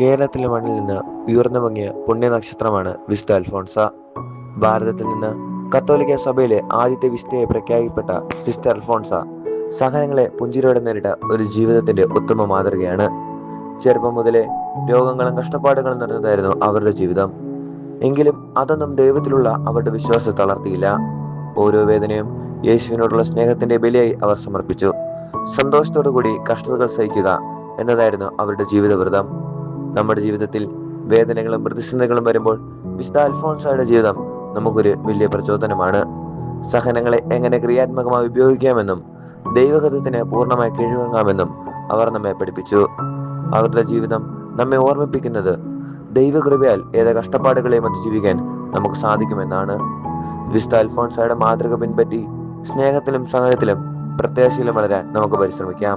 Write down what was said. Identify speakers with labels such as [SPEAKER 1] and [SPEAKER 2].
[SPEAKER 1] കേരളത്തിലെ മണ്ണിൽ നിന്ന് ഉയർന്നു പൊങ്ങിയ പുണ്യനക്ഷത്രമാണ് വിശുദ്ധ അൽഫോൺസ. ഭാരതത്തിൽ നിന്ന് കത്തോലിക്ക സഭയിലെ ആദ്യത്തെ വിശുദ്ധയെ പ്രഖ്യാപിക്കപ്പെട്ട സിസ്റ്റർ അൽഫോൺസ സഹനങ്ങളെ പുഞ്ചിരിയോടെ നേരിട്ട ഒരു ജീവിതത്തിന്റെ ഉത്തമ മാതൃകയാണ്. ചെറുപ്പം മുതലേ രോഗങ്ങളും കഷ്ടപ്പാടുകളും നിറഞ്ഞതായിരുന്നു അവരുടെ ജീവിതം. എങ്കിലും അതൊന്നും ദൈവത്തിലുള്ള അവരുടെ വിശ്വാസം തളർത്തിയില്ല. ഓരോ വേദനയും യേശുവിനോടുള്ള സ്നേഹത്തിന്റെ ബലിയായി അവർ സമർപ്പിച്ചു. സന്തോഷത്തോടു കൂടി കഷ്ടതകൾ സഹിക്കുക എന്നതായിരുന്നു അവരുടെ ജീവിതവ്രതം. നമ്മുടെ ജീവിതത്തിൽ വേദനകളും പ്രതിസന്ധികളും വരുമ്പോൾ വിശുദ്ധ അൽഫോൺസയുടെ ജീവിതം നമുക്കൊരു വലിയ പ്രചോദനമാണ്. സഹനങ്ങളെ എങ്ങനെ ക്രിയാത്മകമായി ഉപയോഗിക്കാമെന്നും ദൈവഹിതത്തിന് പൂർണമായി കീഴ്വഴങ്ങാമെന്നും അവർ നമ്മെ പഠിപ്പിച്ചു. അവരുടെ ജീവിതം നമ്മെ ഓർമ്മിപ്പിക്കുന്നത് ദൈവകൃപയാൽ ഏത് കഷ്ടപ്പാടുകളെയും അതിജീവിക്കാൻ നമുക്ക് സാധിക്കുമെന്നാണ്. വിശുദ്ധ അൽഫോൺസയുടെ മാതൃക പിൻപറ്റി സ്നേഹത്തിലും സഹനത്തിലും പ്രത്യാശയിലും വളരാൻ നമുക്ക് പരിശ്രമിക്കാം.